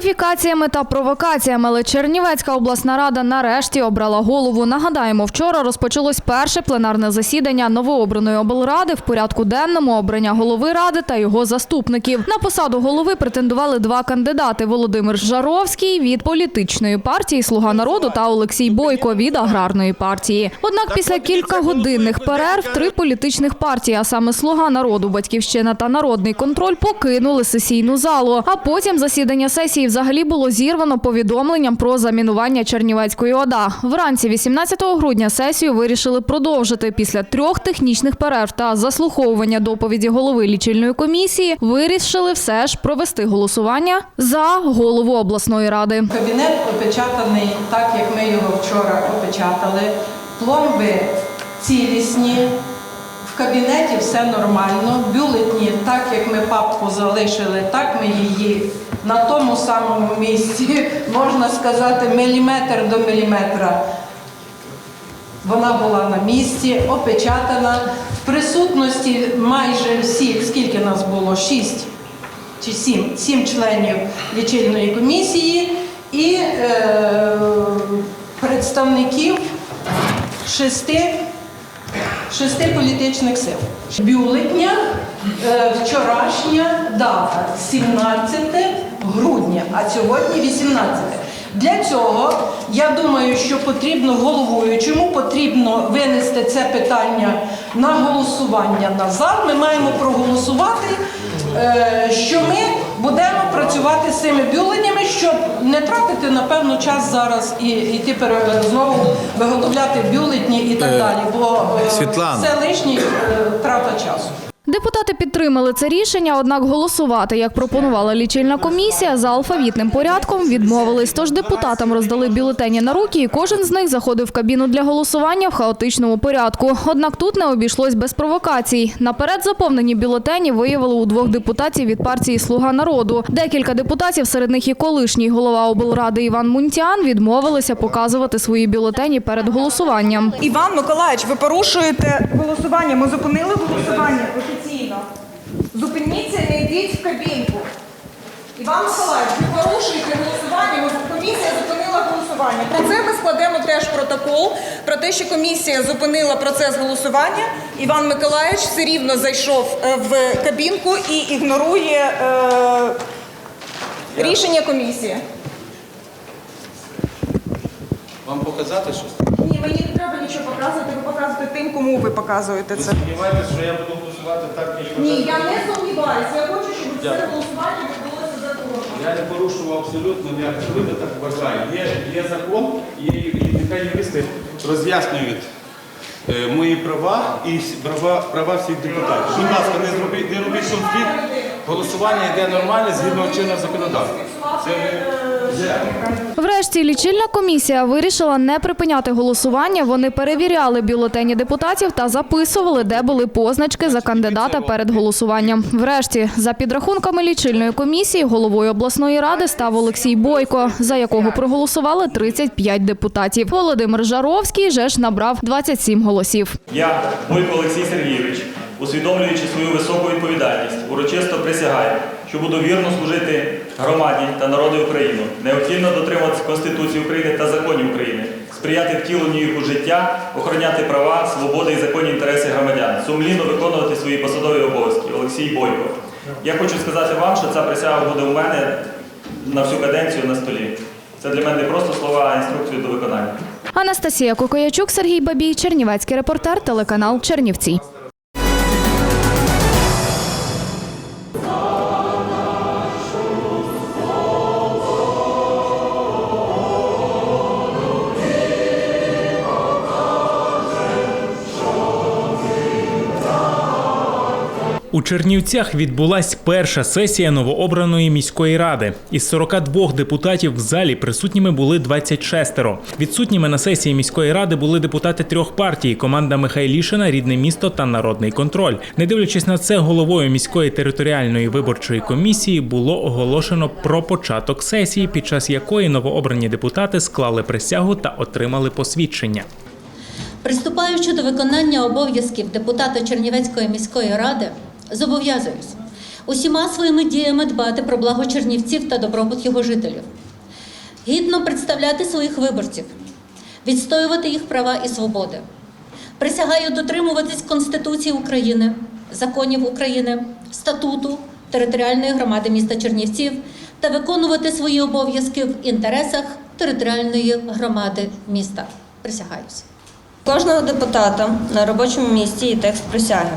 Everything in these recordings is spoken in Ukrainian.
фальсифікаціями та провокаціями, але Чернівецька обласна рада нарешті обрала голову. Нагадаємо, вчора розпочалось перше пленарне засідання новообраної облради в порядку денному обрання голови ради та його заступників. На посаду голови претендували два кандидати: Володимир Жаровський від політичної партії Слуга народу та Олексій Бойко від аграрної партії. Однак після кількагодинних перерв три політичних партії, а саме Слуга народу, Батьківщина та Народний контроль, покинули сесійну залу. А потім засідання сесії взагалі було зірвано повідомленням про замінування Чернівецької ОДА. Вранці 18 грудня сесію вирішили продовжити після трьох технічних перерв та заслуховування доповіді голови лічильної комісії. Вирішили все ж провести голосування за голову обласної ради. Кабінет опечатаний так, як ми його вчора опечатали. Пломби цілісні. В кабінеті все нормально. Бюлетні, так як ми папку залишили, так ми її на тому самому місці, можна сказати, міліметр до міліметра. Вона була на місці, опечатана. В присутності майже всіх, скільки нас було? Шість чи сім, сім членів лічильної комісії і е, представників шести, шести політичних сил. Бюлетня е, вчорашня дата 17 грудня, а сьогодні 18. Для цього я думаю, що потрібно головуючому, потрібно винести це питання на голосування на зал. Ми маємо проголосувати, е, що ми будемо працювати з цими бюлетнями, щоб не тратити напевно час зараз і йти знову виготовляти бюлетні і так Е, далі. Бо е, Світлана. це лишній трата часу. Депутати підтримали це рішення, однак голосувати, як пропонувала лічильна комісія, за алфавітним порядком відмовились. Тож депутатам роздали бюлетені на руки, і кожен з них заходив в кабіну для голосування в хаотичному порядку. Однак тут не обійшлось без провокацій. Наперед заповнені бюлетені виявили у двох депутатів від партії Слуга народу. Декілька депутатів, серед них і колишній голова облради Іван Мунтян, відмовилися показувати свої бюлетені перед голосуванням. Іван Миколаївич, ви порушуєте голосування. Ми зупинили голосування. Зупиніться, не йдіть в кабінку. Іван Миколаївич, ви порушуєте голосування. Комісія зупинила голосування. Про це ми складемо теж протокол про те, що комісія зупинила процес голосування. Іван Миколаївич все рівно зайшов е, в кабінку і ігнорує е, рішення комісії. Вам показати щось? Ні, мені не треба нічого показувати. Ви показуєте тим, кому ви показуєте це. Сподіваєтесь, що я буду голосувати так, ніж Ні, я не сумніваюся. Я хочу, щоб це голосування відбулося за того. Я не порушував абсолютно ніяких люди так вважаю. Є, є закон, і, і нехай юристи роз'яснюють е, мої права і права, права всіх депутатів. Будь ласка, не зробіть, не робіть конфлікт. Голосування йде нормально згідно чинного законодавства. Це Врешті лічильна комісія вирішила не припиняти голосування. Вони перевіряли бюлетені депутатів та записували, де були позначки за кандидата перед голосуванням. Врешті, за підрахунками лічильної комісії, головою обласної ради став Олексій Бойко, за якого проголосували 35 депутатів. Володимир Жаровський же ж набрав 27 голосів. Я, Бойко Олексій Сергійович, усвідомлюючи свою високу відповідальність, урочисто присягаю, що буду вірно служити громаді та народу України, необхідно дотримуватися Конституції України та законів України, сприяти втіленню їх у життя, охороняти права, свободи і законні інтереси громадян, сумлінно виконувати свої посадові обов'язки. Олексій Бойко. Я хочу сказати вам, що ця присяга буде у мене на всю каденцію на столі. Це для мене не просто слова, а інструкцію до виконання. Анастасія Кокоячук, Сергій Бабій, Чернівецький репортер, телеканал Чернівці. У Чернівцях відбулась перша сесія новообраної міської ради. Із 42 депутатів в залі присутніми були 26. Відсутніми на сесії міської ради були депутати трьох партій: команда Михайлішина, рідне місто та народний контроль. Не дивлячись на це, головою міської територіальної виборчої комісії було оголошено про початок сесії, під час якої новообрані депутати склали присягу та отримали посвідчення. Приступаючи до виконання обов'язків депутата Чернівецької міської ради, зобов'язуюсь усіма своїми діями дбати про благо чернівців та добробут його жителів, гідно представляти своїх виборців, відстоювати їх права і свободи. Присягаю дотримуватись Конституції України, законів України, статуту територіальної громади міста Чернівців та виконувати свої обов'язки в інтересах територіальної громади міста. Присягаюся. Кожного депутата на робочому місці є текст присяги.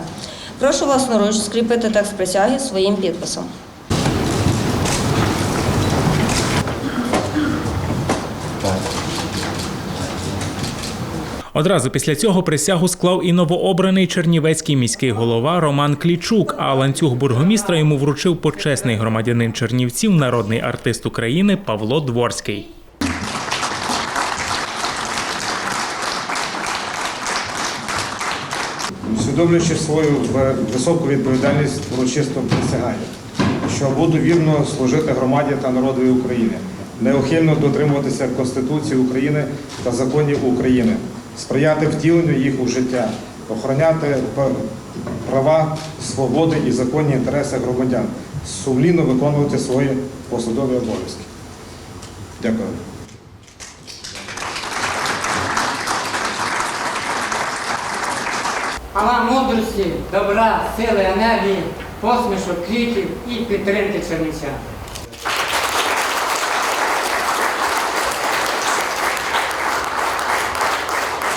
Прошу власноруч скріпити текст присяги своїм підписом. Одразу після цього присягу склав і новообраний чернівецький міський голова Роман Клічук. А ланцюг бургомістра йому вручив почесний громадянин Чернівців, народний артист України Павло Дворський. Усвідомлюючи свою високу відповідальність, урочисто присягаю, що буду вірно служити громаді та народові України, неухильно дотримуватися Конституції України та законів України, сприяти втіленню їх у життя, охороняти права, свободи і законні інтереси громадян, сумлінно виконувати свої посадові обов'язки. Дякую. А мудрості, добра, сили, енергії, посмішок, квітів і підтримки Чернівця.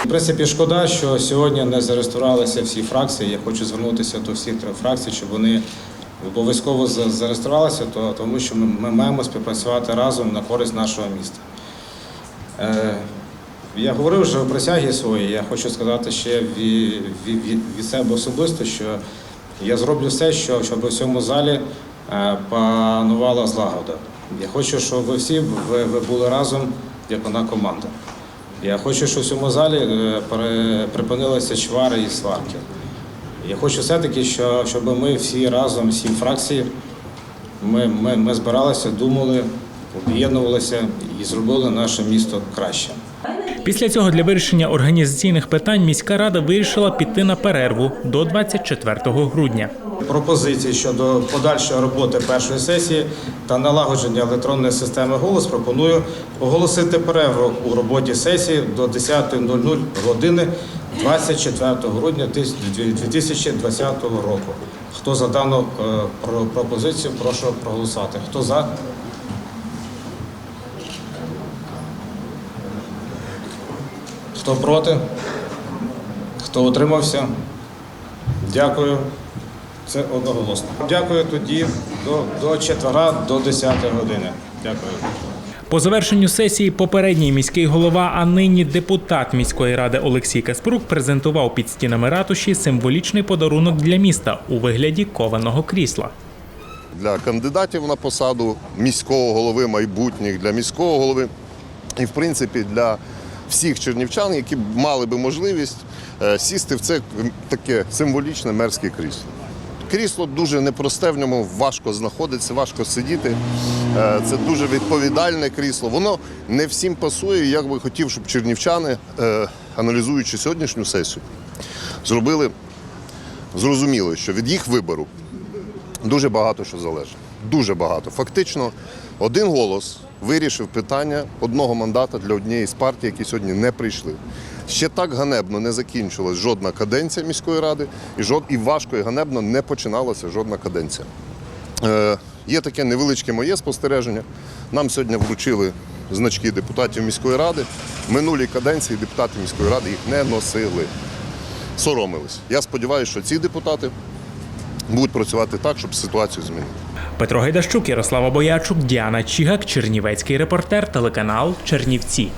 В принципі, шкода, що сьогодні не зареєструвалися всі фракції. Я хочу звернутися до всіх трьох фракцій, щоб вони обов'язково зареєструвалися, тому що ми, ми маємо співпрацювати разом на користь нашого міста. Я говорив вже у присягі своїй, я хочу сказати ще від, від, від себе особисто, що я зроблю все, що, щоб у цьому залі е, панувала злагода. Я хочу, щоб ви всі ви, ви були разом як одна команда. Я хочу, щоб в цьому залі е, припинилися чвари і сварки. Я хочу все-таки, що, щоб ми всі разом, всі фракції, ми, ми, ми збиралися, думали, об'єднувалися і зробили наше місто краще. Після цього для вирішення організаційних питань міська рада вирішила піти на перерву до 24 грудня. Пропозиції щодо подальшої роботи першої сесії та налагодження електронної системи голос пропоную оголосити перерву у роботі сесії до 10.00 години 24 грудня 2020 року. Хто за дану е, про- пропозицію, прошу проголосувати. Хто за? Хто проти? Хто утримався? Дякую. Це одноголосно. Дякую тоді до, до четвера, до 10 години. Дякую. По завершенню сесії попередній міський голова, а нині депутат міської ради Олексій Каспрук презентував під стінами ратуші символічний подарунок для міста у вигляді кованого крісла. для кандидатів на посаду міського голови майбутніх, для міського голови і, в принципі, для всіх чернівчан, які мали би можливість е, сісти в це таке символічне мерське крісло. Крісло дуже непросте, в ньому важко знаходитися, важко сидіти. Е, Це дуже відповідальне крісло. Воно не всім пасує. Я би хотів, щоб чернівчани, е, аналізуючи сьогоднішню сесію, зробили, зрозуміли, що від їх вибору дуже багато що залежить. Дуже багато. Фактично, один голос вирішив питання одного мандата для однієї з партій, які сьогодні не прийшли. Ще так ганебно не закінчилась жодна каденція міської ради, і жод і важко і ганебно не починалася жодна каденція. Е, є таке невеличке моє спостереження. Нам сьогодні вручили значки депутатів міської ради. Минулій каденції депутати міської ради їх не носили, соромились. Я сподіваюся, що ці депутати будуть працювати так, щоб ситуацію змінити. Петро Гайдащук, Ярослава Боячук, Діана Чігак, Чернівецький репортер, телеканал Чернівці.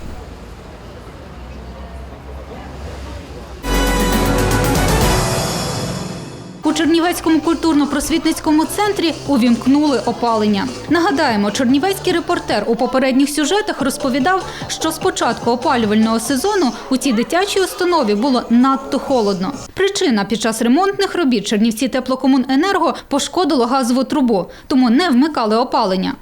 Чернівецькому культурно-просвітницькому центрі увімкнули опалення. Нагадаємо, чернівецький репортер у попередніх сюжетах розповідав, що з початку опалювального сезону у цій дитячій установі було надто холодно. Причина під час ремонтних робіт Чернівці теплокомуненерго пошкодило газову трубу, тому не вмикали опалення.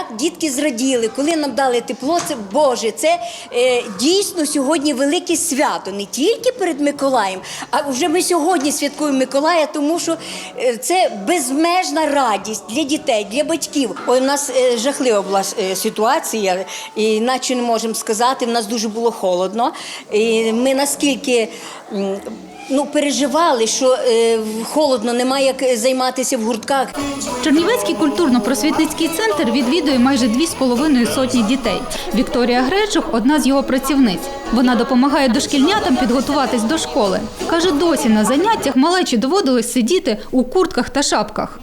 Як дітки зраділи, коли нам дали тепло, це Боже, це е, дійсно сьогодні велике свято, не тільки перед Миколаєм, а вже ми сьогодні святкуємо Миколая, тому що е, це безмежна радість для дітей, для батьків. Ой, у нас е, жахлива була е, ситуація, і іначе не можемо сказати. В нас дуже було холодно. І ми наскільки. м, Ну, переживали, що е, холодно, немає як займатися в гуртках. Чернівецький культурно-просвітницький центр відвідує майже дві з половиною сотні дітей. Вікторія Гречух – одна з його працівниць. Вона допомагає дошкільнятам підготуватись до школи. Каже, досі на заняттях малечі доводилось сидіти у куртках та шапках.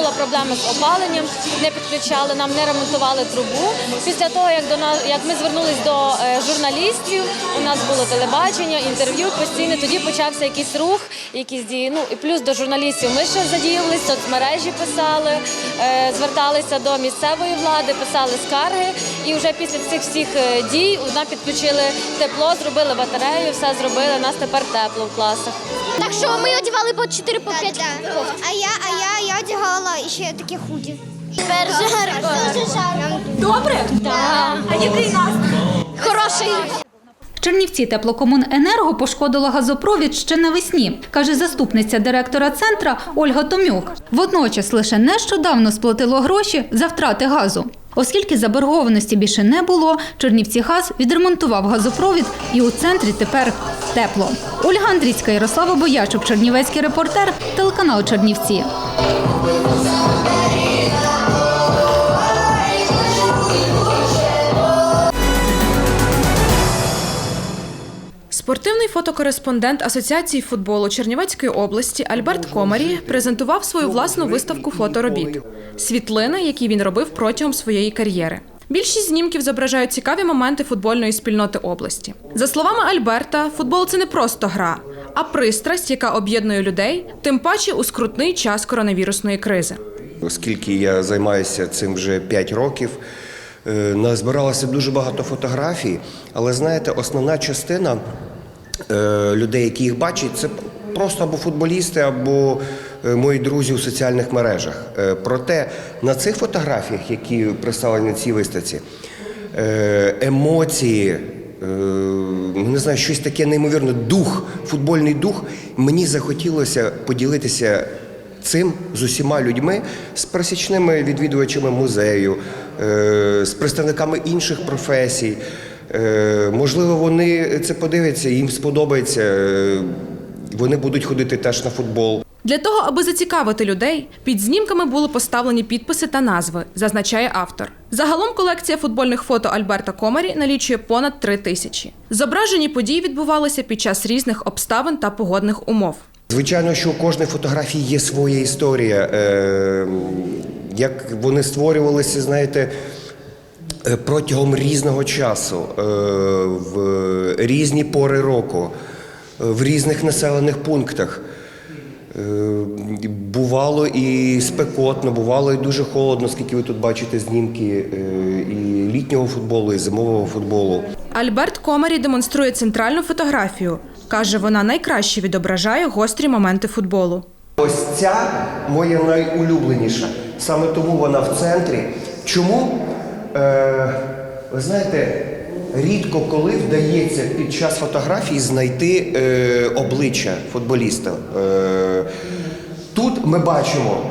Була проблема з опаленням, не підключали нам, не ремонтували трубу. Після того, як до нас, як ми звернулись до е, журналістів, у нас було телебачення, інтерв'ю постійно. Тоді почався якийсь рух, якісь дії. Ну і плюс до журналістів ми ще задіювалися, соцмережі писали, е, зверталися до місцевої влади, писали скарги. І вже після цих всіх е, дій нам підключили тепло, зробили батарею, все зробили. У нас тепер тепло в класах. Так що ми одягали по 4 по 5. А я, а я, я одягала ще такі худі. Тепер жарко. Добре? Так. А який настрій? Хороший. Чернівці теплокомуненерго пошкодило газопровід ще навесні, каже заступниця директора центра Ольга Томюк. Водночас лише нещодавно сплатило гроші за втрати газу. Оскільки заборгованості більше не було, Чернівці газ відремонтував газопровід і у центрі тепер тепло. Ольга Андрійська, Ярослава Боячук, Чернівецький репортер, телеканал Чернівці. Спортивний фотокореспондент Асоціації футболу Чернівецької області Альберт Комарі презентував свою власну виставку фоторобіт світлини, які він робив протягом своєї кар'єри. Більшість знімків зображають цікаві моменти футбольної спільноти області. За словами Альберта, футбол це не просто гра, а пристрасть, яка об'єднує людей, тим паче у скрутний час коронавірусної кризи. Оскільки я займаюся цим вже 5 років, е, назбиралося дуже багато фотографій, але знаєте, основна частина людей, які їх бачать, це просто або футболісти, або е, мої друзі у соціальних мережах. Е, Проте на цих фотографіях, які представлені на цій виставці, е, емоції, е, ну, не знаю, щось таке неймовірне, дух, футбольний дух. Мені захотілося поділитися цим з усіма людьми, з пересічними відвідувачами музею, е, з представниками інших професій. Е, Можливо, вони це подивляться, їм сподобається. е, Вони будуть ходити теж на футбол. Для того, аби зацікавити людей, під знімками були поставлені підписи та назви, зазначає автор. Загалом колекція футбольних фото Альберта Комарі налічує понад три тисячі. Зображені події відбувалися під час різних обставин та погодних умов. Звичайно, що у кожної фотографії є своя історія. Е, Як вони створювалися, знаєте, протягом різного часу, е, в різні пори року, е, в різних населених пунктах. Е, Бувало і спекотно, бувало і дуже холодно, скільки ви тут бачите знімки е, і літнього футболу, і зимового футболу. Альберт Комарі демонструє центральну фотографію. Каже, вона найкраще відображає гострі моменти футболу. Ось ця моя найулюбленіша. Саме тому вона в центрі. Чому? Е, ви знаєте, рідко коли вдається під час фотографії знайти е, обличчя футболіста. Е, тут ми бачимо,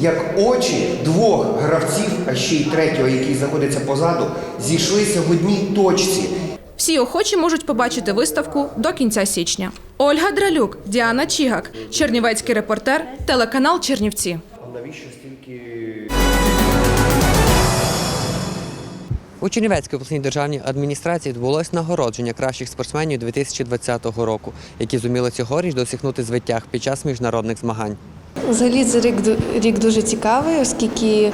як очі двох гравців, а ще й третього, який знаходиться позаду, зійшлися в одній точці. Всі охочі можуть побачити виставку до кінця січня. Ольга Дралюк, Діана Чігак, Чернівецький репортер, телеканал Чернівці. У Чернівецькій обласній державній адміністрації відбулось нагородження кращих спортсменів 2020 року, які зуміли цьогоріч досягнути звиттях під час міжнародних змагань. Взагалі це рік, рік дуже цікавий, оскільки е,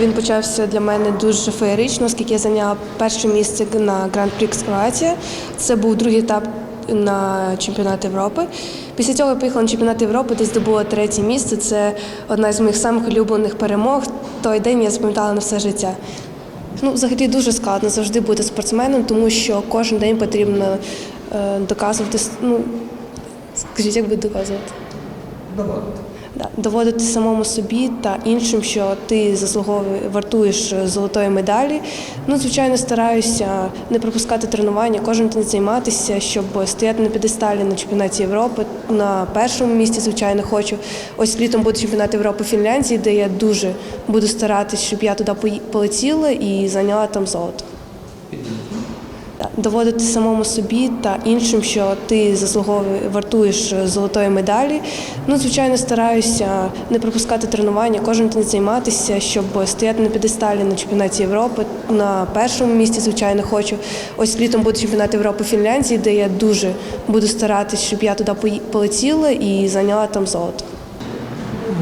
він почався для мене дуже феєрично, оскільки я зайняла перше місце на Гран-прі Кроатія. Це був другий етап на чемпіонат Європи. Після цього я поїхала на чемпіонат Європи, де здобула третє місце. Це одна з моїх самих улюблених перемог. Той день я запам'ятала на все життя. Ну, взагалі дуже складно завжди бути спортсменом, тому що кожен день потрібно е, доказувати. Ну, скажіть, як би доказувати? Да, доводити самому собі та іншим, що ти заслуговуєш, вартуєш золотої медалі. Ну, звичайно, стараюся не пропускати тренування, кожен день займатися, щоб стояти на підесталі на чемпіонаті Європи. На першому місці, звичайно, хочу. Ось літом буде чемпіонат Європи в Фінляндії, де я дуже буду старатися, щоб я туди полетіла і зайняла там золото. Доводити самому собі та іншим, що ти заслуговуєш, вартуєш золотої медалі. Ну, звичайно, стараюся не пропускати тренування, кожен день займатися, щоб стояти на підесталі на чемпіонаті Європи. На першому місці, звичайно, хочу. Ось літом буде чемпіонат Європи в Фінляндії, де я дуже буду старатися, щоб я туди полетіла і зайняла там золото.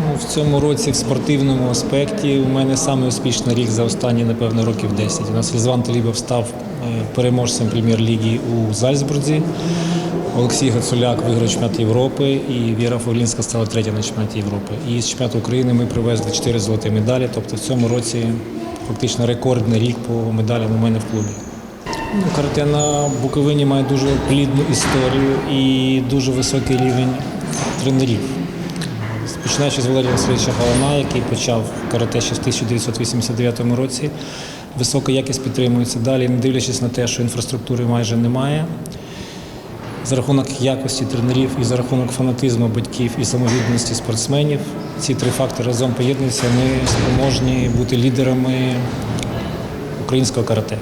Ну, В цьому році в спортивному аспекті у мене саме успішний рік за останні, напевно, років 10. У нас Різван Талібов став е, переможцем прем'єр-ліги у Зальцбурзі. Олексій Гацуляк виграв чемпіонат Європи і Віра Фоглінська стала третя на чемпіонаті Європи. І з чемпіонату України ми привезли 4 золоті медалі. Тобто в цьому році фактично рекордний рік по медалям у мене в клубі. Ну, Карате на Буковині має дуже плідну історію і дуже високий рівень тренерів. Починаючи з Валерія Васильовича Галана, який почав карате ще в 1989 році. Висока якість підтримується далі, не дивлячись на те, що інфраструктури майже немає. За рахунок якості тренерів і за рахунок фанатизму батьків і самовідданості спортсменів, ці три фактори разом поєднуються. Ми спроможні бути лідерами українського карате.